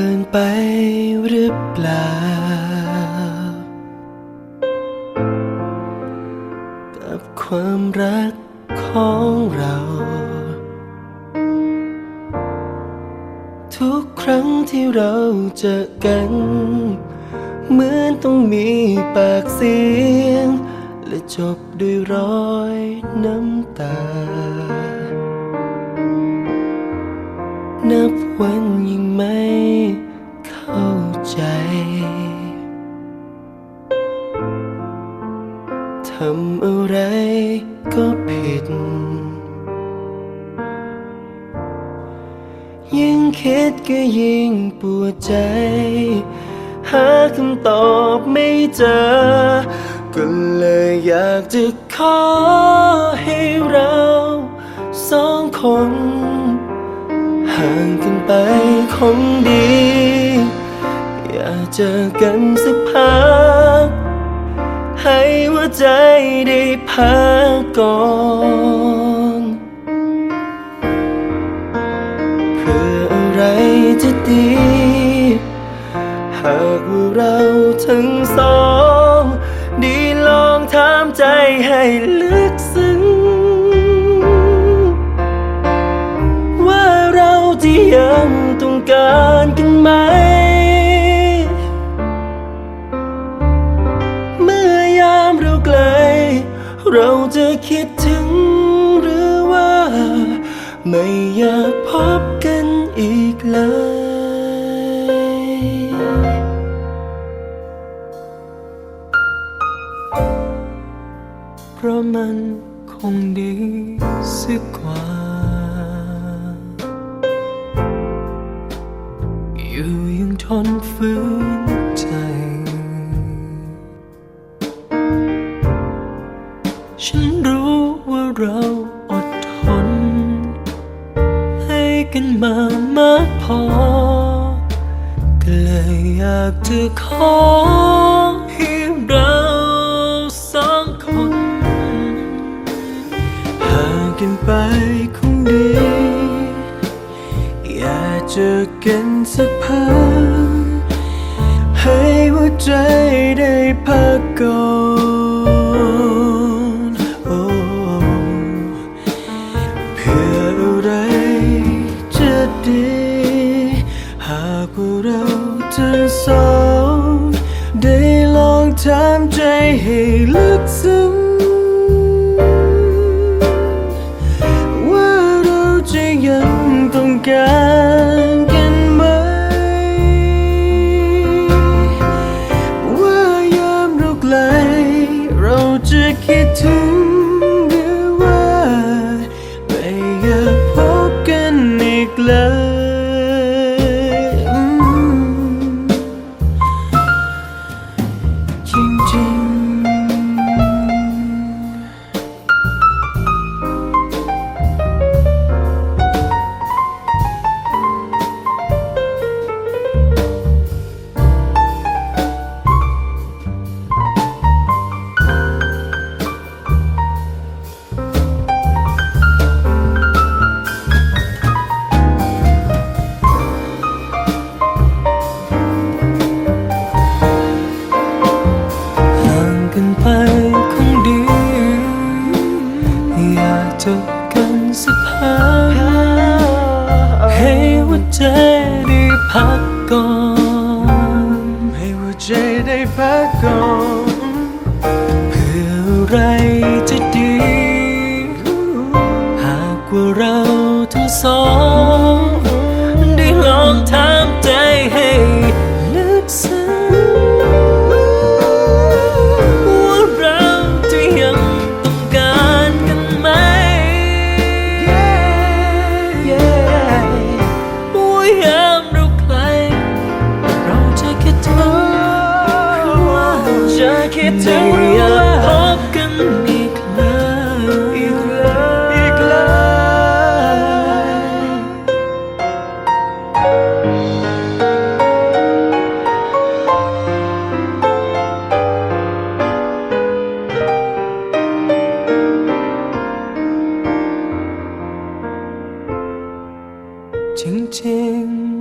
ินไปหรือเปล่า กับความรักของเรา ทุกครั้งที่เราเจอกัน เหมือนต้องมีปากเสียง และจบด้วยรอยน้ำตา นับวันยิ่งไม่เข้าใจ ทำอะไรก็ผิด ยิ่งคิดก็ยิ่งปวดใจ หาคำตอบไม่เจอ ก็เลยอยากจะขอให้เราสองคน ห่างกันไปคงดี อยากเจอกันสักพัก ให้หัวใจได้พักก่อนเพื่ออะไรจะดี หากว่าเราทั้งสองได้ลองถามใจให้ลึ คิดถึงหรือว่า ไม่อยากพบกันอีกเลยเพราะมันคงดีสักกว่า อยู่ยังทนฝืนใจ เราอดทน ให้กันมามากพอ ก็เลยอยากจะขอให้เราสองคนห่างกันไปคงดี อยากเจอกันสักพักให้หัวใจได้พักก่อน ดี หากว่าเราทั้งสอง ได้ลองถามใจให้ลึก อี อยากเจอกันสักพักให้หัวใจได้พักก่อน ให้หัวใจได้พักก่อน เพื่ออะไร dunia akan ikhlas ikhlas, ikhlas. Ching ching